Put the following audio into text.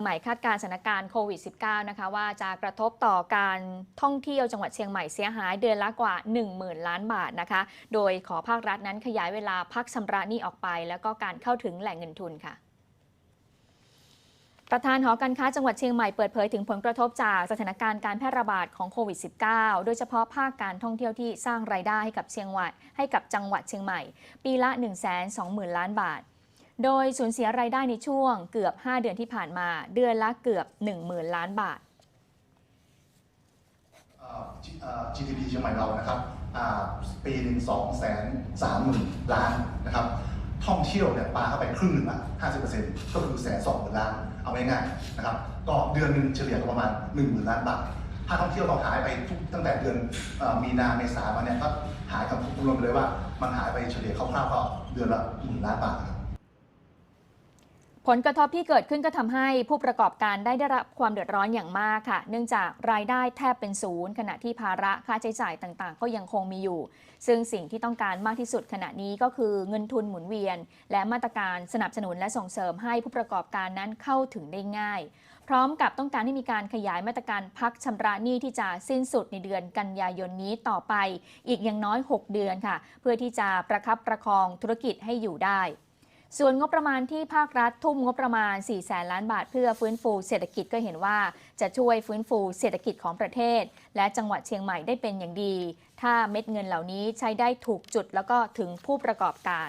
ใหม่คาดการณ์สถานการณ์โควิด -19 นะคะว่าจะกระทบต่อการท่องเที่ยวจังหวัดเชียงใหม่เสียหายเดือนละกว่า 10,000 ล้านบาทนะคะ โดยขอภาครัฐนั้นขยายเวลาพักชำระหนี้ออกไป แล้วก็การเข้าถึงแหล่งเงินทุนค่ะประธานหอการค้าจังหวัดเชียงใหม่เปิดเผยถึงผลกระทบจากสถานการณ์การแพร่ระบาดของโควิด -19 โดยเฉพาะภาคการท่องเที่ยวที่สร้างรายได้ให้กับเชียงใหม่ให้กับจังหวัดเชียงใหม่ ปีละ 120,000 ล้านบาท โดยสูญเสียรายได้ในช่วงเกือบ 5 เดือนที่ผ่านมา เดือนละเกือบ 10,000 ล้านบาท GDP เชียงใหม่เรานะครับปีหนึ่งสองแสนสามหมื่นล้านนะครับ ท่องเที่ยวเนี่ยปาเข้าไปครึ่งหนึ่งละห้าสิบเปอร์เซ็นต์ก็คือแสนสองหมื่นล้าน เอาง่ายๆนะครับ ก็เดือนหนึ่งเฉลี่ยก็ประมาณหนึ่งหมื่นล้านบาท ถ้าท่องเที่ยวเราหายไปทุกตั้งแต่เดือนอมีนาเมษามาเนี่ยก็หายกับทุกรวมไปเลยว่ามันหายไปเฉลี่ยคร่าวๆก็เดือนละหมื่นล้านบาทครับ ผลกระทบที่เกิดขึ้นก็ทำให้ผู้ประกอบการได้ได้รับความเดือดร้อนอย่างมากค่ะ เนื่องจากรายได้แทบเป็นศูนย์ ขณะที่ภาระค่าใช้จ่ายต่างๆ ก็ยังคงมีอยู่ ซึ่งสิ่งที่ต้องการมากที่สุดขณะนี้ก็คือเงินทุนหมุนเวียน และมาตรการสนับสนุนและส่งเสริมให้ผู้ประกอบการนั้นเข้าถึงได้ง่าย พร้อมกับต้องการให้มีการขยายมาตรการพักชำระหนี้ที่จะสิ้นสุดในเดือนกันยายนนี้ต่อไป อีกอย่างน้อย 6 เดือนค่ะ เพื่อที่จะประคับประคองธุรกิจให้อยู่ได้ ส่วนงบประมาณที่ภาครัฐทุ่มงบประมาณ 4 แสนล้านบาท เพื่อฟื้นฟูเศรษฐกิจก็เห็นว่า จะช่วยฟื้นฟูเศรษฐกิจของประเทศ และจังหวัดเชียงใหม่ได้เป็นอย่างดี ถ้าเม็ดเงินเหล่านี้ใช้ได้ถูกจุดแล้วก็ถึงผู้ประกอบการ